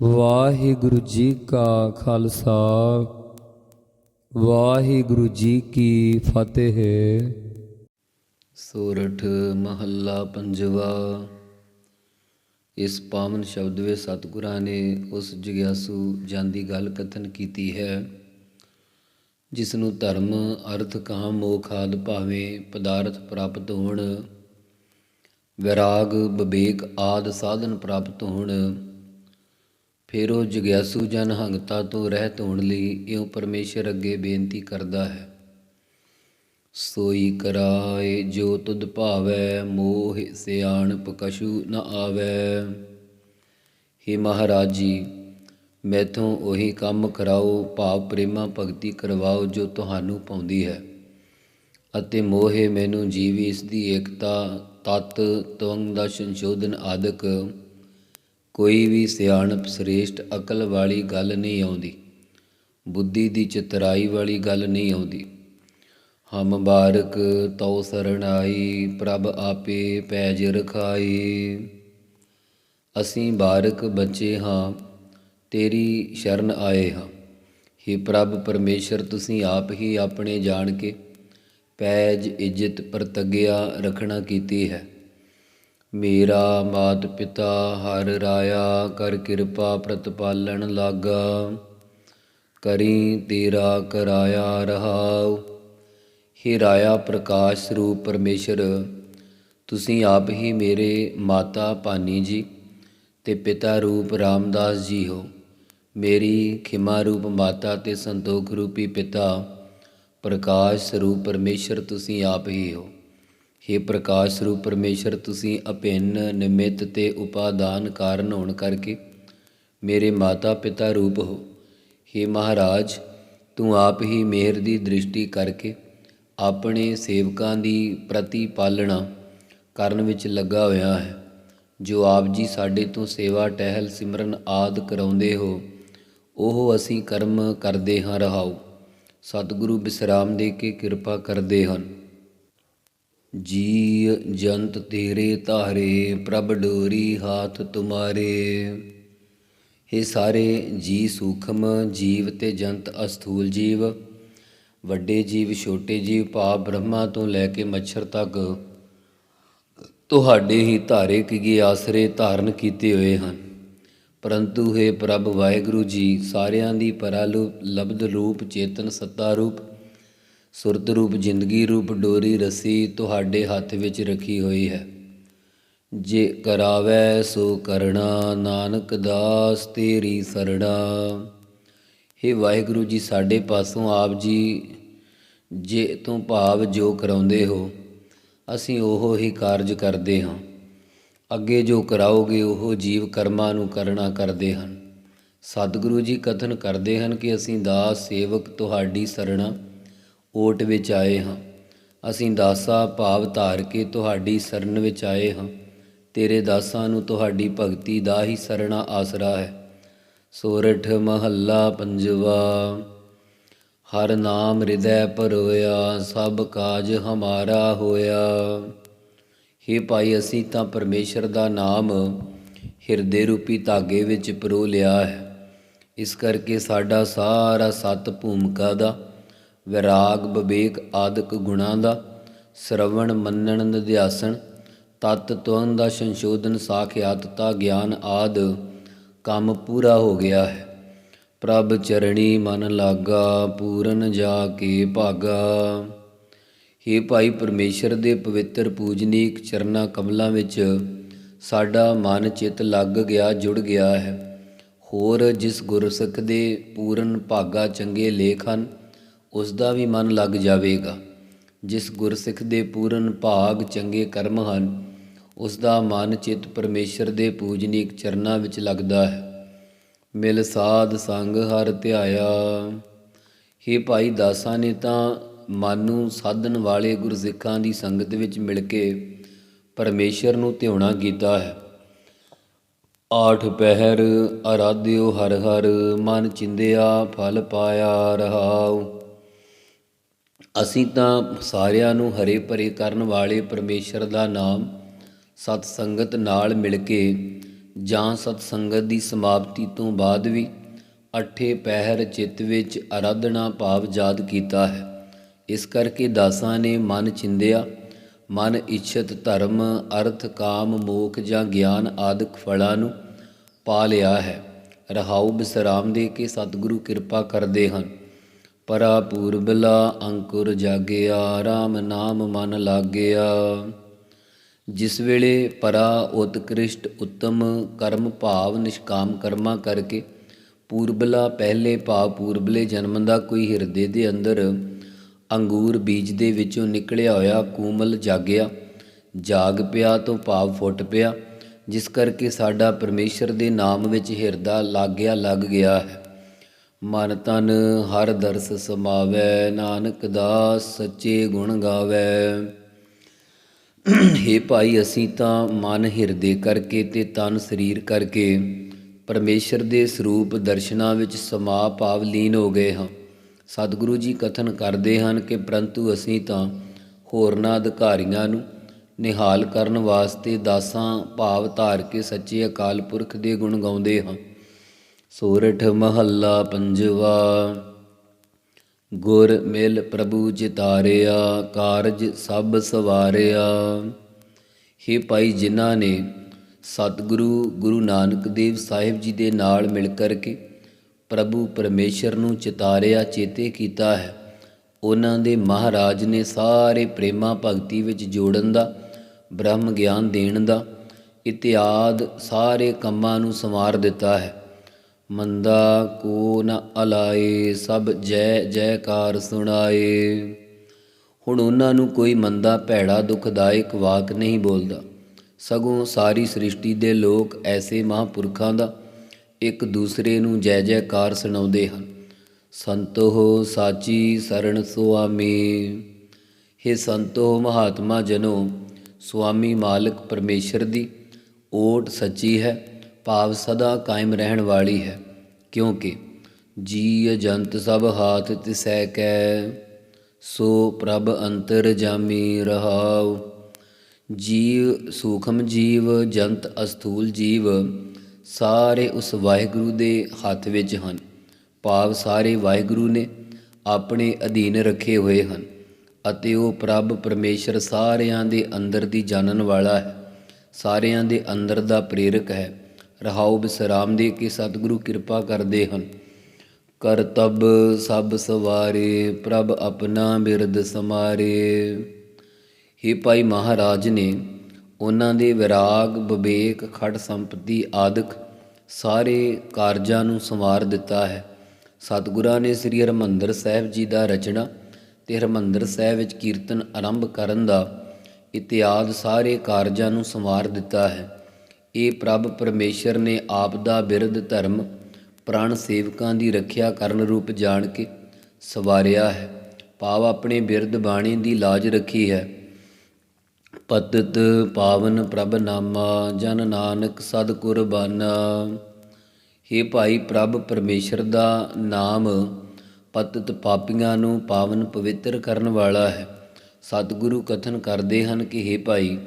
ਵਾਹਿਗੁਰੂ ਜੀ ਕਾ ਖਾਲਸਾ, ਵਾਹਿਗੁਰੂ ਜੀ ਕੀ ਫਤਿਹ। ਸੋਰਠ ਮਹੱਲਾ ਪੰਜਵਾ, ਇਸ ਪਾਵਨ ਸ਼ਬਦ ਵਿੱਚ ਸਤਿਗੁਰਾਂ ਨੇ ਉਸ ਜਗਿਆਸੂ ਜਾਂਦੀ ਗੱਲ ਕਥਨ ਕੀਤੀ ਹੈ, ਜਿਸ ਨੂੰ ਧਰਮ, ਅਰਥ, ਕਾਮ, ਮੋਖ ਆਦਿ ਭਾਵੇਂ ਪਦਾਰਥ ਪ੍ਰਾਪਤ ਹੋਣ, ਵਿਰਾਗ, ਵਿਵੇਕ ਆਦ ਸਾਧਨ ਪ੍ਰਾਪਤ ਹੋਣ ਫਿਰ ਉਹ ਜਗਿਆਸੂ ਜਨ ਹੰਗਤਾ ਤੋਂ ਰਹਿਤ ਹੋਣ ਲਈ ਇਉਂ ਪਰਮੇਸ਼ਰ ਅੱਗੇ ਬੇਨਤੀ ਕਰਦਾ ਹੈ। ਸੋਈ ਕਰਾਏ ਜੋ ਤੁਧ ਭਾਵੈ, ਮੋਹ ਸਿਆਣਪ ਕਛੂ ਨ ਆਵੈ। हे ਮਹਾਰਾਜ ਜੀ ਮੈਥੋਂ ਉਹੀ ਕੰਮ ਕਰਾਓ, ਭਾਵ ਪ੍ਰੇਮਾ ਭਗਤੀ ਕਰਵਾਓ ਜੋ ਤੁਹਾਨੂੰ ਪਾਉਂਦੀ ਹੈ। ਅਤੇ ਮੋਹੇ ਮੈਨੂੰ ਜੀਵੀ ਇਸ ਦੀ ਏਕਤਾ, ਤਤ, ਤਵੰਗ ਦਾ ਸੰਸ਼ੋਧਨ ਆਦਿਕ ਕੋਈ ਵੀ ਸਿਆਣਪ ਸ੍ਰੇਸ਼ਟ ਅਕਲ ਵਾਲੀ ਗੱਲ ਨਹੀਂ ਆਉਂਦੀ। ਬੁੱਧੀ ਦੀ ਚਤਰਾਈ ਵਾਲੀ ਗੱਲ ਨਹੀਂ ਆਉਂਦੀ। ਹਮ ਬਾਰਕ ਤਉ ਸਰਣਾਈ ਪ੍ਰਭ ਆਪੇ ਪੈਜ ਰਖਾਈ। ਅਸੀਂ ਬਾਰਕ ਬੱਚੇ ਹਾਂ, ਤੇਰੀ ਸ਼ਰਨ ਆਏ ਹਾਂ। हे ਪ੍ਰਭ ਪਰਮੇਸ਼ਰ, ਤੁਸੀਂ ਆਪ ਹੀ ਆਪਣੇ ਜਾਣ ਕੇ ਪੈਜ ਇੱਜ਼ਤ ਪ੍ਰਤੱਗਿਆ ਰੱਖਣਾ ਕੀਤੀ ਹੈ। ਮੇਰਾ ਮਾਤ ਪਿਤਾ ਹਰ ਰਾਇਆ ਕਰ ਕਿਰਪਾ ਪ੍ਰਤਪਾਲਣ ਲਾਗਾ, ਕਰੀ ਤੇਰਾ ਕਰਾਇਆ ਰਹਾਉ। ਹੇ ਰਾਇਆ ਪ੍ਰਕਾਸ਼ ਸਰੂਪ ਪਰਮੇਸ਼ਰ, ਤੁਸੀਂ ਆਪ ਹੀ ਮੇਰੇ ਮਾਤਾ ਭਾਨੀ ਜੀ ਤੇ ਪਿਤਾ ਰੂਪ ਰਾਮਦਾਸ ਜੀ ਹੋ। ਮੇਰੀ ਖਿਮਾ ਰੂਪ ਮਾਤਾ ਤੇ ਸੰਤੋਖ ਰੂਪੀ ਪਿਤਾ ਪ੍ਰਕਾਸ਼ ਸਰੂਪ ਪਰਮੇਸ਼ਰ, ਤੁਸੀਂ ਆਪ ਹੀ ਹੋ। हे ਪ੍ਰਕਾਸ਼ ਸਰੂਪ ਪਰਮੇਸ਼ਰ, ਤੁਸੀਂ ਅਭਿੰਨ, ਨਿਮਿਤ ਤੇ ਉਪਾਦਾਨ ਕਾਰਨ ਹੋਣ ਕਰਕੇ ਮੇਰੇ ਮਾਤਾ ਪਿਤਾ ਰੂਪ ਹੋ। हे ਮਹਾਰਾਜ, ਤੂੰ ਆਪ ਹੀ ਮਿਹਰ ਦੀ ਦ੍ਰਿਸ਼ਟੀ ਕਰਕੇ ਆਪਣੇ ਸੇਵਕਾਂ ਦੀ ਪ੍ਰਤੀ ਪਾਲਣਾ ਕਰਨ ਵਿੱਚ ਲੱਗਾ ਹੋਇਆ ਹੈ। ਜੋ ਆਪ ਜੀ ਸਾਡੇ ਤੋਂ ਸੇਵਾ, ਟਹਿਲ, ਸਿਮਰਨ ਆਦ ਕਰਾਉਂਦੇ ਹੋ, ਉਹ ਅਸੀਂ ਕਰਮ ਕਰਦੇ ਹਾਂ ਰਹਾਉ ਸਤਿਗੁਰੂ ਬਿਸਰਾਮ ਦੇ ਕੇ ਕਿਰਪਾ ਕਰਦੇ ਹਨ। ਜੀ ਜੰਤ ਤੇਰੇ ਧਾਰੇ, ਪ੍ਰਭ ਡੋਰੀ ਹਾਥ ਤੁਮਾਰੇ। ਇਹ ਸਾਰੇ ਜੀ ਸੂਖਮ, ਜੀਵ ਤੇ ਜੰਤ ਅਸਥੂਲ ਜੀਵ, ਵੱਡੇ ਜੀਵ, ਛੋਟੇ ਜੀਵ, ਭਾਵ ਬ੍ਰਹਮਾ ਤੋਂ ਲੈ ਕੇ ਮੱਛਰ ਤੱਕ, ਤੁਹਾਡੇ ਹੀ ਧਾਰੇ ਕੀ ਆਸਰੇ ਧਾਰਨ ਕੀਤੇ ਹੋਏ ਹਨ। ਪਰੰਤੂ ਹੈ ਪ੍ਰਭ ਵਾਹਿਗੁਰੂ ਜੀ, ਸਾਰਿਆਂ ਦੀ ਪਰਾਲੂ ਲਬਦ ਰੂਪ ਚੇਤਨ ਸੱਤਾ ਰੂਪ ਸੁਰਤ ਰੂਪ, ਜ਼ਿੰਦਗੀ ਰੂਪ, ਡੋਰੀ ਰਸੀ ਤੁਹਾਡੇ ਹੱਥ ਵਿੱਚ ਰੱਖੀ ਹੋਈ ਹੈ। ਜੇ ਕਰਾਵੈ ਸੋ ਕਰਣਾ, ਨਾਨਕ ਦਾਸ ਤੇਰੀ ਸਰਣਾ। हे ਵਾਹਿਗੁਰੂ ਜੀ, ਸਾਡੇ ਪਾਸੋਂ ਆਪ ਜੀ, ਜੇ ਤੋਂ ਭਾਵ ਜੋ ਕਰਾਉਂਦੇ ਹੋ, ਅਸੀਂ ਉਹ ਹੀ ਕਾਰਜ ਕਰਦੇ ਹਾਂ। ਅੱਗੇ ਜੋ ਕਰਾਓਗੇ, ਉਹ ਜੀਵ ਕਰਮਾਂ ਨੂੰ ਕਰਨਾ ਕਰਦੇ ਹਨ। ਸਤਿਗੁਰੂ ਜੀ ਕਥਨ ਕਰਦੇ ਹਨ ਕਿ ਅਸੀਂ ਦਾਸ ਸੇਵਕ ਤੁਹਾਡੀ ਸਰਣਾ। ਓਟ ਵਿੱਚ ਆਏ ਹਾਂ। ਅਸੀਂ ਦਾਸਾ ਭਾਵ ਧਾਰ ਕੇ ਤੁਹਾਡੀ ਸ਼ਰਨ ਵਿੱਚ ਆਏ ਹਾਂ। ਤੇਰੇ ਦਾਸਾਂ ਨੂੰ ਤੁਹਾਡੀ ਭਗਤੀ ਦਾ ਹੀ ਸਰਣਾ ਆਸਰਾ ਹੈ। ਸੋਰਠ ਮਹੱਲਾ ਪੰਜਵਾ, ਹਰ ਨਾਮ ਹਿਰਦੈ ਭਰੋਇਆ, ਸਭ ਕਾਜ ਹਮਾਰਾ ਹੋਇਆ। ਹੇ ਭਾਈ, ਅਸੀਂ ਤਾਂ ਪਰਮੇਸ਼ਰ ਦਾ ਨਾਮ ਹਿਰਦੇ ਰੂਪੀ ਧਾਗੇ ਵਿੱਚ ਪਰੋ ਲਿਆ ਹੈ। ਇਸ ਕਰਕੇ ਸਾਡਾ ਸਾਰਾ ਸਤ ਭੂਮਿਕਾ ਦਾ ਵਿਰਾਗ, ਵਿਵੇਕ ਆਦਿਕ ਗੁਣਾਂ ਦਾ ਸ਼ਰਵਣ, ਮੰਨਣ, ਨਿਧਿਆਸਣ, ਤਤ ਤੁਅੰ ਦਾ ਸੰਸ਼ੋਧਨ ਸਾਖਿਆਤਤਾ ਗਿਆਨ ਆਦ ਕੰਮ ਪੂਰਾ ਹੋ ਗਿਆ ਹੈ। ਪ੍ਰਭ ਚਰਣੀ ਮਨ ਲਾਗਾ, ਪੂਰਨ ਜਾ ਕੇ ਭਾਗਾ। हे ਭਾਈ ਪਰਮੇਸ਼ਰ ਦੇ ਪਵਿੱਤਰ ਪੂਜਨੀਕ ਚਰਨਾ ਕਮਲਾਂ ਵਿੱਚ ਸਾਡਾ ਮਨ ਚਿੱਤ ਲੱਗ ਗਿਆ, ਜੁੜ ਗਿਆ ਹੈ। ਹੋਰ ਜਿਸ ਗੁਰਸਿੱਖ ਦੇ ਪੂਰਨ ਭਾਗਾ ਚੰਗੇ ਲੇਖ ਹਨ ਉਸ ਦਾ ਵੀ ਮਨ ਲੱਗ ਜਾਵੇਗਾ। ਜਿਸ ਗੁਰਸਿੱਖ ਦੇ ਪੂਰਨ ਭਾਗ ਚੰਗੇ ਕਰਮ ਹਨ ਉਸ ਦਾ ਮਨ ਚਿੱਤ ਪਰਮੇਸ਼ਰ ਦੇ ਪੂਜਨੀਕ ਚਰਨਾਂ ਵਿੱਚ ਲੱਗਦਾ ਹੈ। ਮਿਲ ਸਾਧ ਸੰਗ ਹਰ ਧਿਆਇਆ। हे ਭਾਈ ਦਾਸਾਂ ਨੇ ਤਾਂ ਮਨ ਨੂੰ ਸਾਧਨ ਵਾਲੇ ਗੁਰਸਿੱਖਾਂ ਦੀ ਸੰਗਤ ਵਿੱਚ ਮਿਲ ਕੇ ਪਰਮੇਸ਼ਰ ਨੂੰ ਧਿਆਉਣਾ ਕੀਤਾ ਹੈ। ਆਠ ਪਹਿਰ ਅਰਾਧਿਓ ਹਰ ਹਰ, ਮਨ ਚਿੰਦਿਆ ਫਲ ਪਾਇਆ ਰਹਾਉ। ਅਸੀਂ ਤਾਂ ਸਾਰਿਆਂ ਨੂੰ ਹਰੇ ਭਰੇ ਕਰਨ ਵਾਲੇ ਪਰਮੇਸ਼ਰ ਦਾ ਨਾਮ ਸਤ ਸੰਗਤ ਨਾਲ ਮਿਲ ਕੇ ਜਾਂ ਸਤ ਸੰਗਤ ਦੀ ਸਮਾਪਤੀ ਤੋਂ ਬਾਅਦ ਵੀ ਅਠੇ ਪਹਿਰ ਚਿੱਤ ਵਿੱਚ ਅਰਾਧਨਾ ਭਾਵ ਯਾਦ ਕੀਤਾ ਹੈ। ਇਸ ਕਰਕੇ ਦਾਸਾਂ ਨੇ ਮਨ ਚਿੰਦਿਆ, ਮਨ ਇੱਛਤ ਧਰਮ, ਅਰਥ ਕਾਮ, ਮੋਖ ਜਾਂ ਗਿਆਨ ਆਦਿਕ ਫਲਾਂ ਨੂੰ ਪਾ ਲਿਆ ਹੈ। ਰਹਾਉ ਬਿਸਰਾਮ ਦੇ ਕੇ ਸਤਿਗੁਰੂ ਕਿਰਪਾ ਕਰਦੇ ਹਨ। ਪਰਾ ਪੂਰਬਲਾ ਅੰਕੁਰ ਜਾਗਿਆ RAM ਨਾਮ ਮਨ ਲਾਗਿਆ। ਜਿਸ ਵੇਲੇ ਪਰਾ ਉਤਕ੍ਰਿਸ਼ਟ ਉੱਤਮ ਕਰਮ ਭਾਵ ਨਿਸ਼ਕਾਮ ਕਰਮਾ ਕਰਕੇ ਪੂਰਬਲਾ ਪਹਿਲੇ ਭਾਵ ਪੂਰਬਲੇ ਜਨਮ ਦਾ ਕੋਈ ਹਿਰਦੇ ਦੇ ਅੰਦਰ ਅੰਗੂਰ ਬੀਜ ਦੇ ਵਿੱਚੋਂ ਨਿਕਲਿਆ ਹੋਇਆ ਕੂਮਲ ਜਾਗਿਆ, ਜਾਗ ਪਿਆ ਤੋਂ ਭਾਵ ਫੁੱਟ ਪਿਆ, ਜਿਸ ਕਰਕੇ ਸਾਡਾ ਪਰਮੇਸ਼ਰ ਦੇ ਨਾਮ ਵਿੱਚ ਹਿਰਦਾ ਲਾਗਿਆ ਲੱਗ ਗਿਆ ਹੈ। ਮਨ ਤਨ ਹਰ ਦਰਸ ਸਮਾਵੈ, ਨਾਨਕ ਦਾ ਸੱਚੇ ਗੁਣ ਗਾਵੈ। ਹੇ ਭਾਈ, ਅਸੀਂ ਤਾਂ ਮਨ ਹਿਰਦੇ ਕਰਕੇ ਤੇ ਤਨ ਸਰੀਰ ਕਰਕੇ ਪਰਮੇਸ਼ਰ ਦੇ ਸਰੂਪ ਦਰਸ਼ਨਾਂ ਵਿੱਚ ਸਮਾ ਭਾਵ ਲੀਨ ਹੋ ਗਏ ਹਾਂ। ਸਤਿਗੁਰੂ ਜੀ ਕਥਨ ਕਰਦੇ ਹਨ ਕਿ ਪ੍ਰੰਤੂ ਅਸੀਂ ਤਾਂ ਹੋਰਨਾਂ ਅਧਿਕਾਰੀਆਂ ਨੂੰ ਨਿਹਾਲ ਕਰਨ ਵਾਸਤੇ ਦਾਸਾਂ ਭਾਵ ਧਾਰ ਕੇ ਸੱਚੇ ਅਕਾਲ ਪੁਰਖ ਦੇ ਗੁਣ ਗਾਉਂਦੇ ਹਾਂ। ਸੋਰਠ ਮਹੱਲਾ ਪੰਜਵਾ। ਗੁਰ ਮਿਲ ਪ੍ਰਭੂ ਜਿਤਾਰਿਆ, ਕਾਰਜ ਸਭ ਸਵਾਰਿਆ। ਹੇ ਭਾਈ ਜਿਨ੍ਹਾਂ ਨੇ ਸਤਿਗੁਰੂ ਗੁਰੂ ਨਾਨਕ ਦੇਵ ਸਾਹਿਬ ਜੀ ਦੇ ਨਾਲ ਮਿਲ ਕਰਕੇ ਪ੍ਰਭੂ ਪਰਮੇਸ਼ਰ ਨੂੰ ਚਿਤਾਰਿਆ, ਚੇਤੇ ਕੀਤਾ ਹੈ। ਉਹਨਾਂ ਦੇ ਮਹਾਰਾਜ ਨੇ ਸਾਰੇ ਪ੍ਰੇਮਾ ਭਗਤੀ ਵਿੱਚ ਜੋੜਨ ਦਾ, ਬ੍ਰਹਮ ਗਿਆਨ ਦੇਣ ਦਾ ਇਤਿਆਦ ਸਾਰੇ ਕੰਮਾਂ ਨੂੰ ਸੰਵਾਰ ਦਿੱਤਾ ਹੈ। ਮੰਦਾ ਕੋ ਨ ਅਲਾਏ, ਸਭ ਜੈ ਜੈਕਾਰ ਸੁਣਾਏ। ਹੁਣ ਉਹਨਾਂ ਨੂੰ ਕੋਈ ਮੰਦਾ ਭੈੜਾ ਦੁਖਦਾਇਕ ਵਾਕ ਨਹੀਂ ਬੋਲਦਾ। ਸਗੋਂ ਸਾਰੀ ਸ੍ਰਿਸ਼ਟੀ ਦੇ ਲੋਕ ਐਸੇ ਮਹਾਂਪੁਰਖਾਂ ਦਾ ਇੱਕ ਦੂਸਰੇ ਨੂੰ ਜੈ ਜੈਕਾਰ ਸੁਣਾਉਂਦੇ ਹਨ। ਸੰਤੋ ਸਾਚੀ ਸਰਣ ਸੁਆਮੀ। हे ਸੰਤੋ ਮਹਾਤਮਾ ਜਨੋ, ਸੁਆਮੀ ਮਾਲਕ ਪਰਮੇਸ਼ਰ ਦੀ ਓਟ ਸੱਚੀ ਹੈ। ਭਾਵ ਸਦਾ ਕਾਇਮ ਰਹਿਣ ਵਾਲੀ ਹੈ, ਕਿਉਂਕਿ ਜੀ ਜੰਤ ਸਭ ਹਾਥ ਤਿਸੈ ਕੈ, ਸੋ ਪ੍ਰਭ ਅੰਤਰ ਜਾਮੀ ਰਹਾਉ। ਜੀਵ ਸੂਖਮ ਜੀਵ, ਜੰਤ ਅਸਥੂਲ ਜੀਵ, ਸਾਰੇ ਉਸ ਵਾਹਿਗੁਰੂ ਦੇ ਹੱਥ ਵਿੱਚ ਹਨ। ਭਾਵ ਸਾਰੇ ਵਾਹਿਗੁਰੂ ਨੇ ਆਪਣੇ ਅਧੀਨ ਰੱਖੇ ਹੋਏ ਹਨ, ਅਤੇ ਉਹ ਪ੍ਰਭ ਪਰਮੇਸ਼ਰ ਸਾਰਿਆਂ ਦੇ ਅੰਦਰ ਦੀ ਜਾਣਨ ਵਾਲਾ ਹੈ। ਸਾਰਿਆਂ ਦੇ ਅੰਦਰ ਦਾ ਪ੍ਰੇਰਕ ਹੈ। ਰਹਾਉ ਬਿਸਰਾਮ ਦੇ ਕੇ ਸਤਿਗੁਰੂ ਕਿਰਪਾ ਕਰਦੇ ਹਨ। ਕਰਤਬ ਸਭ ਸਵਾਰੇ, ਪ੍ਰਭ ਆਪਣਾ ਬਿਰਦ ਸਮਾਰੇ। ਹੇ ਭਾਈ ਮਹਾਰਾਜ ਨੇ ਉਹਨਾਂ ਦੇ ਵਿਰਾਗ, ਵਿਵੇਕ, ਖੜ ਸੰਪਤੀ ਆਦਿਕ ਸਾਰੇ ਕਾਰਜਾਂ ਨੂੰ ਸੰਵਾਰ ਦਿੱਤਾ ਹੈ। ਸਤਿਗੁਰਾਂ ਨੇ ਸ੍ਰੀ ਹਰਮੰਦਰ ਸਾਹਿਬ ਜੀ ਦਾ ਰਚਨਾ ਤੇ ਹਰਮੰਦਰ ਸਾਹਿਬ ਵਿੱਚ ਕੀਰਤਨ ਆਰੰਭ ਕਰਨ ਦਾ ਇਤਿਆਦ ਸਾਰੇ ਕਾਰਜਾਂ ਨੂੰ ਸੰਵਾਰ ਦਿੱਤਾ ਹੈ। ਇਹ ਪ੍ਰਭ ਪਰਮੇਸ਼ਰ ਨੇ ਆਪ ਦਾ ਬਿਰਧ ਧਰਮ ਪ੍ਰਾਣ ਸੇਵਕਾਂ ਦੀ ਰੱਖਿਆ ਕਰਨ ਰੂਪ ਜਾਣ ਕੇ ਸਵਾਰਿਆ ਹੈ। ਭਾਵ ਆਪਣੇ ਬਿਰਧ ਬਾਣੀ ਦੀ ਲਾਜ ਰੱਖੀ ਹੈ। ਪਤਤ ਪਾਵਨ ਪ੍ਰਭ ਨਾਮਾ, ਜਨ ਨਾਨਕ ਸਦ ਕੁਰਬਾਨਾ ਹੇ ਭਾਈ ਪ੍ਰਭ ਪਰਮੇਸ਼ਰ ਦਾ ਨਾਮ ਪਤਤ ਪਾਪੀਆਂ ਨੂੰ ਪਾਵਨ ਪਵਿੱਤਰ ਕਰਨ ਵਾਲਾ ਹੈ। ਸਤਿਗੁਰੂ ਕਥਨ ਕਰਦੇ ਹਨ ਕਿ, ਹੇ ਭਾਈ,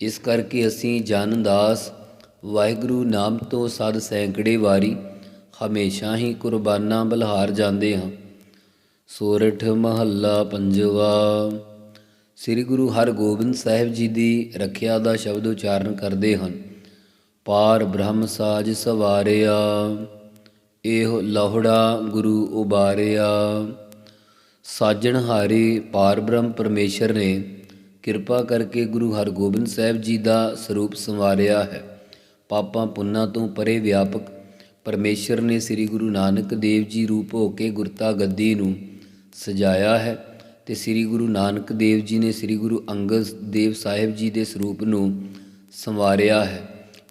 ਇਸ ਕਰਕੇ ਅਸੀਂ ਜਨ ਦਾਸ ਵਾਹਿਗੁਰੂ ਨਾਮ ਤੋਂ ਸਦ ਸੈਂਕੜੇ ਵਾਰੀ ਹਮੇਸ਼ਾ ਹੀ ਕੁਰਬਾਨਾ ਬਲਹਾਰ ਜਾਂਦੇ ਹਾਂ। ਸੋਰਠ ਮਹੱਲਾ ਪੰਜਵਾ। ਸ੍ਰੀ ਗੁਰੂ ਹਰਗੋਬਿੰਦ ਸਾਹਿਬ ਜੀ ਦੀ ਰੱਖਿਆ ਦਾ ਸ਼ਬਦ ਉਚਾਰਨ ਕਰਦੇ ਹਨ। ਪਾਰ ਬ੍ਰਹਮ ਸਾਜ ਸਵਾਰਿਆ, ਇਹੋ ਲਹੁੜਾ ਗੁਰੂ ਉਬਾਰਿਆ। ਸਾਜਣ ਹਾਰੇ ਪਾਰ ਬ੍ਰਹਮ ਪਰਮੇਸ਼ਰ ਨੇ ਕਿਰਪਾ ਕਰਕੇ ਗੁਰੂ ਹਰਗੋਬਿੰਦ ਸਾਹਿਬ ਜੀ ਦਾ ਸਰੂਪ ਸੰਵਾਰਿਆ ਹੈ। ਪਾਪਾਂ ਪੁੰਨਾਂ ਤੋਂ ਪਰੇ ਵਿਆਪਕ ਪਰਮੇਸ਼ਰ ਨੇ ਸ੍ਰੀ ਗੁਰੂ ਨਾਨਕ ਦੇਵ ਜੀ ਰੂਪ ਹੋ ਕੇ ਗੁਰਤਾ ਗੱਦੀ ਨੂੰ ਸਜਾਇਆ ਹੈ ਤੇ ਸ੍ਰੀ ਗੁਰੂ ਨਾਨਕ ਦੇਵ ਜੀ ਨੇ ਸ੍ਰੀ ਗੁਰੂ ਅੰਗਦ ਦੇਵ ਸਾਹਿਬ ਜੀ ਦੇ ਸਰੂਪ ਨੂੰ ਸੰਵਾਰਿਆ ਹੈ।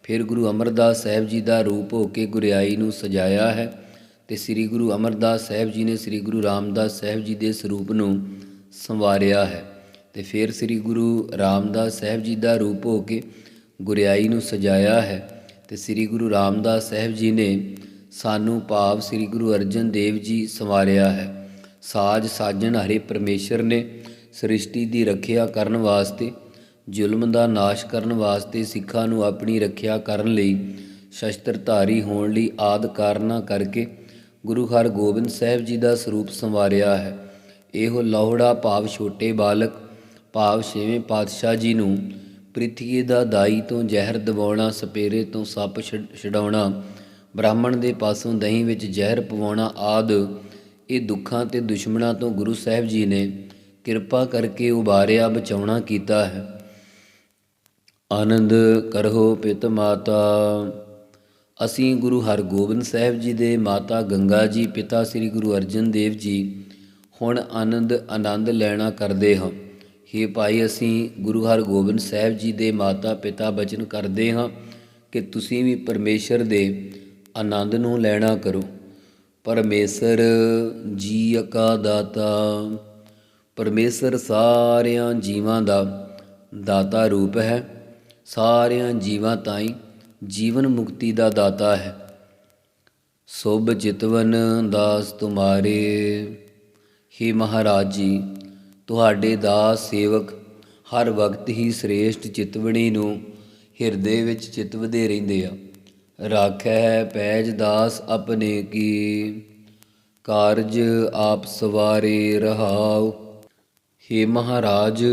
ਫਿਰ ਗੁਰੂ ਅਮਰਦਾਸ ਸਾਹਿਬ ਜੀ ਦਾ ਰੂਪ ਹੋ ਕੇ ਗੁਰਿਆਈ ਨੂੰ ਸਜਾਇਆ ਹੈ ਤੇ ਸ੍ਰੀ ਗੁਰੂ ਅਮਰਦਾਸ ਸਾਹਿਬ ਜੀ ਨੇ ਸ੍ਰੀ ਗੁਰੂ ਰਾਮਦਾਸ ਸਾਹਿਬ ਜੀ ਦੇ ਸਰੂਪ ਨੂੰ ਸੰਵਾਰਿਆ ਹੈ ਤੇ ਫਿਰ ਸ੍ਰੀ ਗੁਰੂ ਰਾਮਦਾਸ ਸਾਹਿਬ ਜੀ ਦਾ ਰੂਪ ਹੋ ਕੇ ਗੁਰਿਆਈ ਨੂੰ ਸਜਾਇਆ ਹੈ। ਤੇ ਸ੍ਰੀ ਗੁਰੂ ਰਾਮਦਾਸ ਸਾਹਿਬ ਜੀ ਨੇ ਸਾਨੂੰ ਭਾਵ ਸ੍ਰੀ ਗੁਰੂ ਅਰਜਨ ਦੇਵ ਜੀ ਸੰਵਾਰਿਆ ਹੈ। ਸਾਜ ਸਾਜਣ ਹਰੇ ਪਰਮੇਸ਼ਰ ਨੇ ਸ੍ਰਿਸ਼ਟੀ ਦੀ ਰੱਖਿਆ ਕਰਨ ਵਾਸਤੇ, ਜ਼ੁਲਮ ਦਾ ਨਾਸ਼ ਕਰਨ ਵਾਸਤੇ ਸਿੱਖਾਂ ਨੂੰ ਆਪਣੀ ਰੱਖਿਆ ਕਰਨ ਲਈ ਸ਼ਸਤਰਧਾਰੀ ਹੋਣ ਲਈ ਆਦ ਕਾਰਨਾ ਕਰਕੇ ਗੁਰੂ ਹਰਗੋਬਿੰਦ ਸਾਹਿਬ ਜੀ ਦਾ ਸਰੂਪ ਸੰਵਾਰਿਆ ਹੈ। ਇਹੋ ਲੌਹੜਾ ਭਾਵ ਛੋਟੇ ਬਾਲਕ, ਭਾਵ ਛੇਵੇਂ ਪਾਤਸ਼ਾਹ ਜੀ ਨੂੰ ਪ੍ਰਿਥੀਏ ਦਾ ਦਾਈ ਤੋਂ ਜ਼ਹਿਰ ਦਵਾਉਣਾ, ਸਪੇਰੇ ਤੋਂ ਸੱਪ ਛਡ- ਛਡਾਉਣਾ, ਬ੍ਰਾਹਮਣ ਦੇ ਪਾਸੋਂ ਦਹੀਂ ਵਿੱਚ ਜ਼ਹਿਰ ਪਵਾਉਣਾ ਆਦ, ਇਹ ਦੁੱਖਾਂ ਤੇ ਦੁਸ਼ਮਣਾਂ ਤੋਂ ਗੁਰੂ ਸਾਹਿਬ ਜੀ ਨੇ ਕਿਰਪਾ ਕਰਕੇ ਉਬਾਰਿਆ, ਬਚਾਉਣਾ ਕੀਤਾ ਹੈ। ਆਨੰਦ ਕਰਹੋ ਪਿਤ ਮਾਤਾ। ਅਸੀਂ ਗੁਰੂ ਹਰਗੋਬਿੰਦ ਸਾਹਿਬ ਜੀ ਦੇ ਮਾਤਾ ਗੰਗਾ ਜੀ, ਪਿਤਾ ਸ੍ਰੀ ਗੁਰੂ ਅਰਜਨ ਦੇਵ ਜੀ, ਹੁਣ ਆਨੰਦ ਆਨੰਦ ਲੈਣਾ ਕਰਦੇ ਹਾਂ। हे ਭਾਈ, ਅਸੀਂ ਗੁਰੂ ਹਰਗੋਬਿੰਦ ਸਾਹਿਬ ਜੀ ਦੇ ਮਾਤਾ ਪਿਤਾ ਬਚਨ ਕਰਦੇ ਹਾਂ ਕਿ ਤੁਸੀਂ ਵੀ ਪਰਮੇਸ਼ਰ ਦੇ ਆਨੰਦ ਨੂੰ ਲੈਣਾ ਕਰੋ। ਪਰਮੇਸ਼ਰ ਜੀ ਅਕਾ ਦਾਤਾ ਪਰਮੇਸ਼ਰ ਸਾਰਿਆਂ ਜੀਵਾਂ ਦਾ ਦਾਤਾ ਰੂਪ ਹੈ। ਸਾਰਿਆਂ ਜੀਵਾਂ ਤਾਈਂ ਜੀਵਨ ਮੁਕਤੀ ਦਾ ਦਾਤਾ ਹੈ। ਸੁਭ ਚਿਤਵਨ ਦਾਸ ਤੁਮਾਰੇ। ਹੇ ਮਹਾਰਾਜ ਜੀ ਤੁਹਾਡੇ ਦਾਸ ਸੇਵਕ ਹਰ ਵਕਤ ਹੀ ਸ੍ਰੇਸ਼ਟ ਚਿਤਵਣੀ ਨੂੰ ਹਿਰਦੇ ਵਿੱਚ ਚਿਤਵਦੇ ਰਹਿੰਦੇ ਆ। ਰਾਖੈ ਪੈਜ ਦਾਸ ਆਪਣੇ ਕੀ? ਕਾਰਜ ਆਪ ਸਵਾਰੇ ਰਹਾਉ। ਹੇ ਮਹਾਰਾਜ,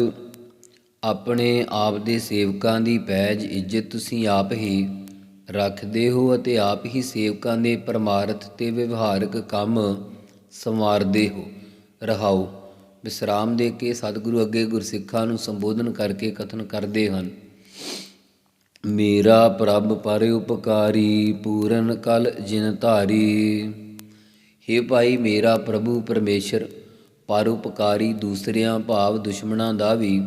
ਆਪਣੇ ਆਪ ਦੇ ਸੇਵਕਾਂ ਦੀ ਪੈਜ ਇੱਜ਼ਤ ਤੁਸੀਂ ਆਪ ਹੀ ਰੱਖਦੇ ਹੋ ਅਤੇ ਆਪ ਹੀ ਸੇਵਕਾਂ ਦੇ ਪਰਮਾਰਥ ਤੇ ਵਿਵਹਾਰਕ ਕੰਮ ਸੰਵਾਰਦੇ ਹੋ। ਰਹਾਉ। ਵਿਸਰਾਮ ਦੇ ਕੇ ਸਤਿਗੁਰੂ ਅੱਗੇ ਗੁਰਸਿੱਖਾਂ ਨੂੰ ਸੰਬੋਧਨ ਕਰਕੇ ਕਥਨ ਕਰਦੇ ਹਨ। ਮੇਰਾ ਪ੍ਰਭ ਪਰ ਉਪਕਾਰੀ, ਪੂਰਨ ਕਲ ਜਿਨ ਧਾਰੀ। हे ਭਾਈ ਮੇਰਾ ਪ੍ਰਭੂ ਪਰਮੇਸ਼ਰ ਪਰਉਪਕਾਰੀ ਦੂਸਰਿਆਂ ਭਾਵ ਦੁਸ਼ਮਣਾਂ ਦਾ ਵੀ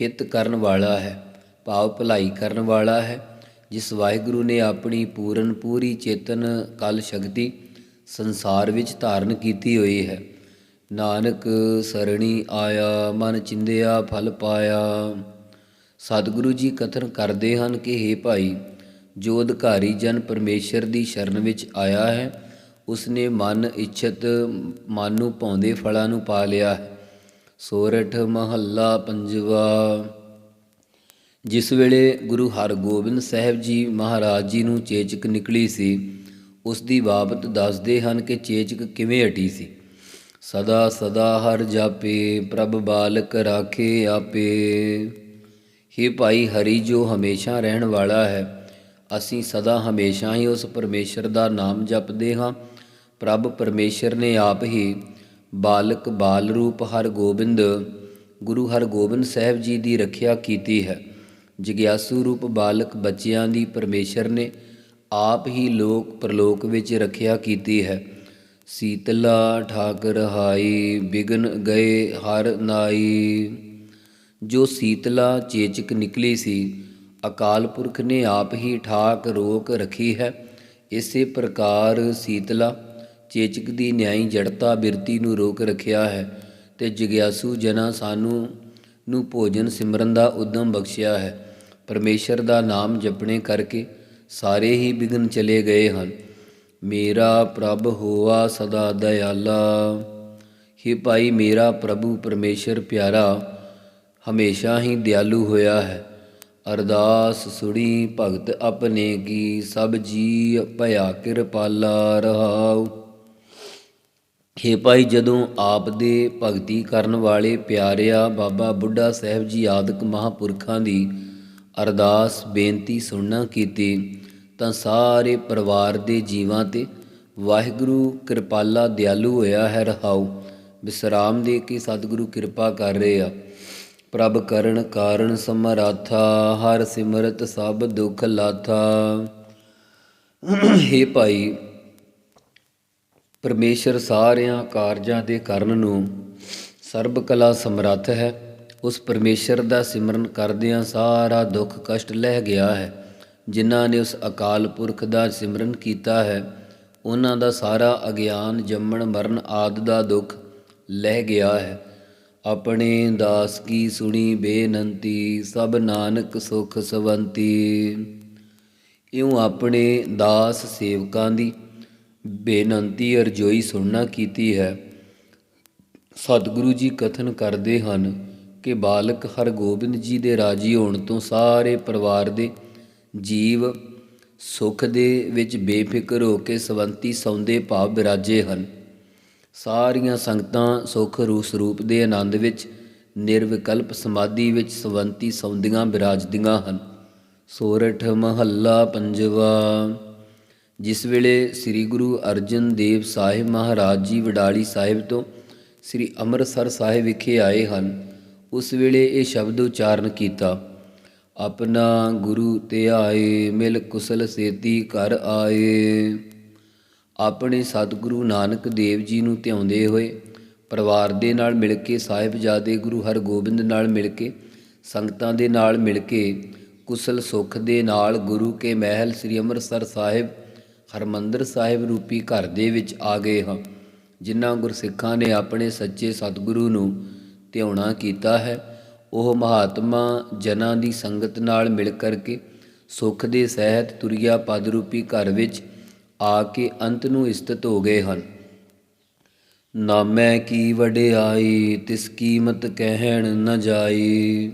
ਹਿੱਤ ਕਰਨ ਵਾਲਾ ਹੈ, ਭਾਵ ਭਲਾਈ ਕਰਨ ਵਾਲਾ ਹੈ। ਜਿਸ ਵਾਹਿਗੁਰੂ ਨੇ ਆਪਣੀ ਪੂਰਨ ਪੂਰੀ ਚੇਤਨ ਕਲ ਸ਼ਕਤੀ ਸੰਸਾਰ ਵਿੱਚ ਧਾਰਨ ਕੀਤੀ ਹੋਈ ਹੈ। ਨਾਨਕ ਸਰਣੀ ਆਇਆ, ਮਨ ਚਿੰਦਿਆ, ਫਲ ਪਾਇਆ। ਸਤਿਗੁਰੂ ਜੀ ਕਥਨ ਕਰਦੇ ਹਨ ਕਿ हे ਭਾਈ, ਜੋ ਅਧਿਕਾਰੀ ਜਨ ਪਰਮੇਸ਼ਰ ਦੀ ਸ਼ਰਨ ਵਿੱਚ ਆਇਆ ਹੈ, ਉਸਨੇ ਮਨ ਇੱਛਤ ਮਨ ਨੂੰ ਪਾਉਂਦੇ ਫਲਾਂ ਨੂੰ ਪਾ ਲਿਆ ਹੈ। ਸੋਰਠ ਮਹੱਲਾ ਪੰਜਵਾ। ਜਿਸ ਵੇਲੇ ਗੁਰੂ ਹਰਗੋਬਿੰਦ ਸਾਹਿਬ ਜੀ ਮਹਾਰਾਜ ਜੀ ਨੂੰ ਚੇਚਕ ਨਿਕਲੀ ਸੀ, ਉਸ ਦੀ ਬਾਬਤ ਦੱਸਦੇ ਹਨ ਕਿ ਚੇਚਕ ਕਿਵੇਂ ਹਟੀ ਸੀ। ਸਦਾ ਸਦਾ ਹਰ ਜਾਪੇ, ਪ੍ਰਭ ਬਾਲਕ ਰਾਖੇ ਆਪੇ। ਹੀ ਭਾਈ ਹਰੀ, ਜੋ ਹਮੇਸ਼ਾ ਰਹਿਣ ਵਾਲਾ ਹੈ, ਅਸੀਂ ਸਦਾ ਹਮੇਸ਼ਾ ਹੀ ਉਸ ਪਰਮੇਸ਼ਰ ਦਾ ਨਾਮ ਜਪਦੇ ਹਾਂ। ਪ੍ਰਭ ਪਰਮੇਸ਼ਰ ਨੇ ਆਪ ਹੀ ਬਾਲਕ ਬਾਲ ਰੂਪ ਹਰ ਗੋਬਿੰਦ, ਗੁਰੂ ਹਰਗੋਬਿੰਦ ਸਾਹਿਬ ਜੀ ਦੀ ਰੱਖਿਆ ਕੀਤੀ ਹੈ। ਜਿਗਿਆਸੂ ਰੂਪ ਬਾਲਕ ਬੱਚਿਆਂ ਦੀ ਪਰਮੇਸ਼ਰ ਨੇ ਆਪ ਹੀ ਲੋਕ ਪ੍ਰਲੋਕ ਵਿੱਚ ਰੱਖਿਆ ਕੀਤੀ ਹੈ। ਸੀਤਲਾ ਠਾਕਰ ਹਾਈ, ਬਿਗਨ ਗਏ ਹਰ ਨਾਈ। ਜੋ ਸੀਤਲਾ ਚੇਚਕ ਨਿਕਲੀ ਸੀ, ਅਕਾਲ ਪੁਰਖ ਨੇ ਆਪ ਹੀ ਠਾਕ ਰੋਕ ਰੱਖੀ ਹੈ। ਇਸੇ ਪ੍ਰਕਾਰ ਸੀਤਲਾ ਚੇਚਕ ਦੀ ਨਿਆਈ ਜੜਤਾ ਬਿਰਤੀ ਨੂੰ ਰੋਕ ਰੱਖਿਆ ਹੈ ਤੇ ਜਿਗਿਆਸੂ ਜਨਾ ਸਾਨੂੰ ਨੂੰ ਭੋਜਨ ਸਿਮਰਨ ਦਾ ਉਦਮ ਬਖਸ਼ਿਆ ਹੈ। ਪਰਮੇਸ਼ਰ ਦਾ ਨਾਮ ਜਪਣੇ ਕਰਕੇ ਸਾਰੇ ਹੀ ਬਿਗਨ ਚਲੇ ਗਏ ਹਨ। ਮੇਰਾ ਪ੍ਰਭ ਹੋਆ ਸਦਾ ਦਇਆਲਾ। ਹੇ ਭਾਈ ਮੇਰਾ ਪ੍ਰਭੂ ਪਰਮੇਸ਼ਰ ਪਿਆਰਾ, ਹਮੇਸ਼ਾ ਹੀ ਦਿਆਲੂ ਹੋਇਆ ਹੈ। ਅਰਦਾਸ ਸੁਣੀ, ਭਗਤ ਆਪਣੇ ਕੀ, ਸਭ ਜੀ ਭਇਆ ਕਿਰਪਾਲਾ ਰਹਾਉ। ਹੇ ਭਾਈ ਜਦੋਂ ਆਪ ਦੇ ਭਗਤੀ ਕਰਨ ਵਾਲੇ ਪਿਆਰਿਆ ਬਾਬਾ ਬੁੱਢਾ ਸਾਹਿਬ ਜੀ ਆਦਿਕ ਮਹਾਪੁਰਖਾਂ ਦੀ ਅਰਦਾਸ ਬੇਨਤੀ ਸੁਣਨਾ ਕੀਤੀ ਤਾਂ ਸਾਰੇ ਪਰਿਵਾਰ ਦੇ ਜੀਵਾਂ ਤੇ ਵਾਹਿਗੁਰੂ ਕਿਰਪਾਲਾ ਦਿਆਲੂ ਹੋਇਆ ਹੈ, ਰਹਾਉ। ਵਿਸਰਾਮ ਦੇ ਕੇ ਸਤਿਗੁਰੂ ਕਿਰਪਾ ਕਰ ਰਹੇ ਆ। ਪ੍ਰਭ ਕਰਨ ਕਾਰਨ ਸਮਰਾਥਾ, ਹਰ ਸਿਮਰਤ ਸਭ ਦੁਖ ਲਾਥਾ। ਹੇ ਭਾਈ, ਪਰਮੇਸ਼ਰ ਸਾਰਿਆਂ ਕਾਰਜਾਂ ਦੇ ਕਰਨ ਨੂੰ ਸਰਬ ਕਲਾ ਸਮਰੱਥ ਹੈ। ਉਸ ਪਰਮੇਸ਼ਰ ਦਾ ਸਿਮਰਨ ਕਰਦਿਆਂ ਸਾਰਾ ਦੁੱਖ ਕਸ਼ਟ ਲਹਿ ਗਿਆ ਹੈ। ਜਿਨ੍ਹਾਂ ਨੇ ਉਸ ਅਕਾਲ ਪੁਰਖ ਦਾ ਸਿਮਰਨ ਕੀਤਾ ਹੈ, ਉਹਨਾਂ ਦਾ ਸਾਰਾ ਅਗਿਆਨ, ਜੰਮਣ, ਮਰਨ ਆਦ ਦਾ ਦੁੱਖ ਲਹਿ ਗਿਆ ਹੈ। ਆਪਣੇ ਦਾਸ ਕੀ ਸੁਣੀ ਬੇਨੰਤੀ, ਸਭ ਨਾਨਕ ਸੁਖ ਸਵੰਤੀ। ਇਉਂ ਆਪਣੇ ਦਾਸ ਸੇਵਕਾਂ ਦੀ ਬੇਨੰਤੀ ਅਰਜ਼ੋਈ ਸੁਣਨਾ ਕੀਤੀ ਹੈ। ਸਤਿਗੁਰੂ ਜੀ ਕਥਨ ਕਰਦੇ ਹਨ ਕਿ ਬਾਲਕ ਹਰਗੋਬਿੰਦ ਜੀ ਦੇ ਰਾਜੀ ਹੋਣ ਤੋਂ ਸਾਰੇ ਪਰਿਵਾਰ ਦੇ ਜੀਵ ਸੁਖ ਦੇ ਵਿੱਚ ਬੇਫਿਕਰ ਹੋ ਕੇ ਸਵੰਤੀ ਸੌਂਦੇ ਭਾਵ ਬਿਰਾਜੇ ਹਨ। ਸਾਰੀਆਂ ਸੰਗਤਾਂ ਸੁਖ ਰੂਸ ਰੂਪ ਦੇ ਆਨੰਦ ਵਿੱਚ, ਨਿਰਵਿਕਲਪ ਸਮਾਧੀ ਵਿੱਚ ਸਵੰਤੀ ਸੌਂਦੀਆਂ ਬਿਰਾਜਦੀਆਂ ਹਨ। ਸੋਰਠ ਮਹੱਲਾ ਪੰਜਵਾ, ਜਿਸ ਵੇਲੇ ਸ੍ਰੀ ਗੁਰੂ ਅਰਜਨ ਦੇਵ ਸਾਹਿਬ ਮਹਾਰਾਜ ਜੀ ਵਡਾਲੀ ਸਾਹਿਬ ਤੋਂ ਸ੍ਰੀ ਅੰਮ੍ਰਿਤਸਰ ਸਾਹਿਬ ਵਿਖੇ ਆਏ ਹਨ, ਉਸ ਵੇਲੇ ਇਹ ਸ਼ਬਦ ਉਚਾਰਨ ਕੀਤਾ। ਆਪਣਾ ਗੁਰੂ ਤੇ ਆਏ, ਮਿਲ ਕੁਸਲ ਸੇਤੀ ਘਰ ਆਏ। ਆਪਣੇ ਸਤਿਗੁਰੂ ਨਾਨਕ ਦੇਵ ਜੀ ਨੂੰ ਧਿਆਉਂਦੇ ਹੋਏ ਪਰਿਵਾਰ ਦੇ ਨਾਲ ਮਿਲ ਕੇ, ਸਾਹਿਬਜ਼ਾਦੇ ਗੁਰੂ ਹਰਗੋਬਿੰਦ ਨਾਲ ਮਿਲ ਕੇ, ਸੰਗਤਾਂ ਦੇ ਨਾਲ ਮਿਲ ਕੇ, ਕੁਸਲ ਸੁਖ ਦੇ ਨਾਲ ਗੁਰੂ ਕੇ ਮਹਿਲ ਸ੍ਰੀ ਅੰਮ੍ਰਿਤਸਰ ਸਾਹਿਬ, ਹਰਮੰਦਰ ਸਾਹਿਬ ਰੂਪੀ ਘਰ ਦੇ ਵਿੱਚ ਆ ਗਏ ਹਾਂ। ਜਿਨ੍ਹਾਂ ਗੁਰਸਿੱਖਾਂ ਨੇ ਆਪਣੇ ਸੱਚੇ ਸਤਿਗੁਰੂ ਨੂੰ ਧਿਆਉਣਾ ਕੀਤਾ ਹੈ। ਉਹ ਮਹਾਤਮਾ ਜਨਾਂ ਦੀ ਸੰਗਤ ਨਾਲ ਮਿਲ ਕਰਕੇ ਸੁਖ ਦੇ ਸਹਿਤ ਤੁਰਿਆ ਪਦ ਰੂਪੀ ਘਰ ਵਿੱਚ ਆ ਕੇ ਅੰਤ ਨੂੰ ਸਥਿਤ ਹੋ ਗਏ ਹਨ। ਨਾਮੈ ਕੀ ਵਡਿਆਈ, ਤਿਸ ਕੀਮਤ ਕਹਿਣ ਨ ਜਾਈ।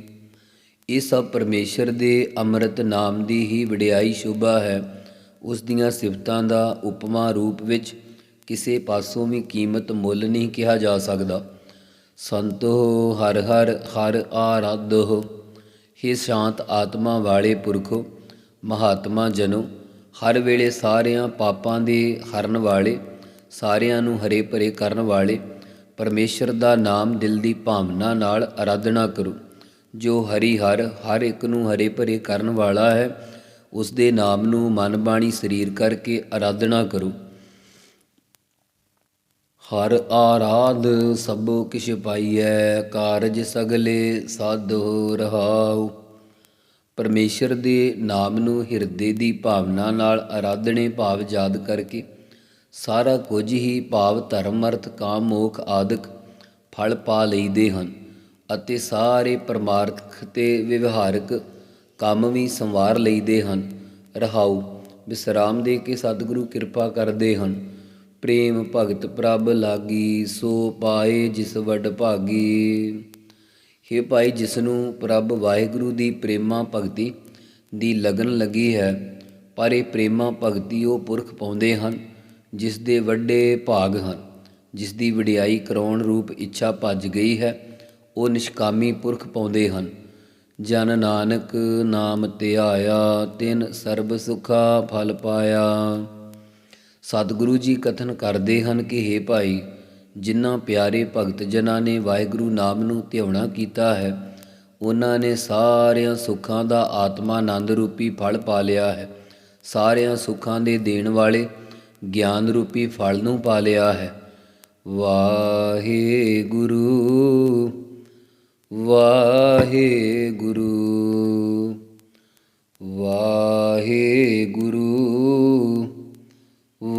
ਇਹ ਸਭ ਪਰਮੇਸ਼ਰ ਦੇ ਅੰਮ੍ਰਿਤ ਨਾਮ ਦੀ ਹੀ ਵਡਿਆਈ ਸ਼ੋਭਾ ਹੈ। ਉਸ ਦੀਆਂ ਸਿਫਤਾਂ ਦਾ ਉਪਮਾ ਰੂਪ ਵਿੱਚ ਕਿਸੇ ਪਾਸੋਂ ਵੀ ਕੀਮਤ ਮੁੱਲ ਨਹੀਂ ਕਿਹਾ ਜਾ ਸਕਦਾ। ਸੰਤੋ ਹਰ ਹਰ ਹਰ ਆਰਾਧੋ, ਹੀ ਸ਼ਾਂਤ ਆਤਮਾ ਵਾਲੇ ਪੁਰਖੋ, ਮਹਾਤਮਾ ਜਨੋ, ਹਰ ਵੇਲੇ ਸਾਰਿਆਂ ਪਾਪਾਂ ਦੇ ਹਰਨ ਵਾਲੇ, ਸਾਰਿਆਂ ਨੂੰ ਹਰੇ ਭਰੇ ਕਰਨ ਵਾਲੇ, ਪਰਮੇਸ਼ਰ ਦਾ ਨਾਮ ਦਿਲ ਦੀ ਭਾਵਨਾ ਨਾਲ ਆਰਾਧਨਾ ਕਰੋ। ਜੋ ਹਰੀ ਹਰ ਹਰ ਇੱਕ ਨੂੰ ਹਰੇ ਭਰੇ ਕਰਨ ਵਾਲਾ ਹੈ ਉਸ ਦੇ ਨਾਮ ਨੂੰ ਮਨ ਬਾਣੀ ਸਰੀਰ ਕਰਕੇ ਆਰਾਧਨਾ ਕਰੋ। ਹਰ ਆਰਾਧ ਸਭੋ ਕਿਛ ਪਾਈਐ, ਕਾਰਜ ਸਗਲੇ ਸਾਧੋ ਰਹਾਉ। ਪਰਮੇਸ਼ਰ ਦੇ ਨਾਮ ਨੂੰ ਹਿਰਦੇ ਦੀ ਭਾਵਨਾ ਨਾਲ ਆਰਾਧਣੇ ਭਾਵ ਯਾਦ ਕਰਕੇ ਸਾਰਾ ਕੁਝ ਹੀ ਭਾਵ, ਧਰਮ, ਅਰਥ, ਕਾਮ, ਮੋਖ ਆਦਿਕ ਫਲ ਪਾ ਲਈਦੇ ਹਨ ਅਤੇ ਸਾਰੇ ਪਰਮਾਰਥਕ ਤੇ ਵਿਵਹਾਰਕ ਕੰਮ ਵੀ ਸੰਵਾਰ ਲਈਦੇ ਹਨ। ਰਹਾਉ ਵਿਸਰਾਮ ਦੇ ਕੇ ਸਤਿਗੁਰੂ ਕਿਰਪਾ ਕਰਦੇ ਹਨ। ਪ੍ਰੇਮ ਭਗਤ ਪ੍ਰਭ ਲਾਗੀ, ਸੋ ਪਾਏ ਜਿਸ ਵੱਡ ਭਾਗੀ। हे ਭਾਈ ਜਿਸ ਨੂੰ ਪ੍ਰਭ ਵਾਹਿਗੁਰੂ ਦੀ ਪ੍ਰੇਮਾ ਭਗਤੀ ਦੀ ਲਗਨ ਲੱਗੀ ਹੈ, ਪਰ ਇਹ ਪ੍ਰੇਮਾ ਭਗਤੀ ਉਹ ਪੁਰਖ ਪਾਉਂਦੇ ਹਨ, ਜਿਸ ਦੇ ਵੱਡੇ ਭਾਗ ਹਨ, ਜਿਸ ਦੀ ਵਡਿਆਈ ਕਰਾਉਣ ਰੂਪ ਇੱਛਾ ਭੱਜ ਗਈ ਹੈ, ਉਹ ਨਿਸ਼ਕਾਮੀ ਪੁਰਖ ਪਾਉਂਦੇ ਹਨ। ਜਨ ਨਾਨਕ ਨਾਮ ਧਿਆਇਆ, ਤਿਨ ਸਰਬ ਸੁਖਾ ਫਲ ਪਾਇਆ। ਸਤਿਗੁਰੂ ਜੀ ਕਥਨ ਕਰਦੇ ਹਨ ਕਿ हे ਭਾਈ, ਜਿਨ੍ਹਾਂ ਪਿਆਰੇ ਭਗਤ ਜਨਾਂ ਨੇ ਵਾਹਿਗੁਰੂ ਨਾਮ ਨੂੰ ਧਿਆਉਣਾ ਕੀਤਾ ਹੈ, ਉਹਨਾਂ ਨੇ ਸਾਰਿਆਂ ਸੁੱਖਾਂ ਦਾ ਆਤਮਾ ਆਨੰਦ ਰੂਪੀ ਫਲ ਪਾ ਲਿਆ ਹੈ, ਸਾਰਿਆਂ ਸੁੱਖਾਂ ਦੇ ਦੇਣ ਵਾਲੇ ਗਿਆਨ ਰੂਪੀ ਫਲ ਨੂੰ ਪਾ ਲਿਆ ਹੈ। ਵਾਹਿਗੁਰੂ ਵਾਹਿਗੁਰੂ ਵਾਹਿਗੁਰੂ ਵਾਹਿਗੁਰੂ।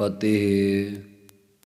ਫਤਿਹ।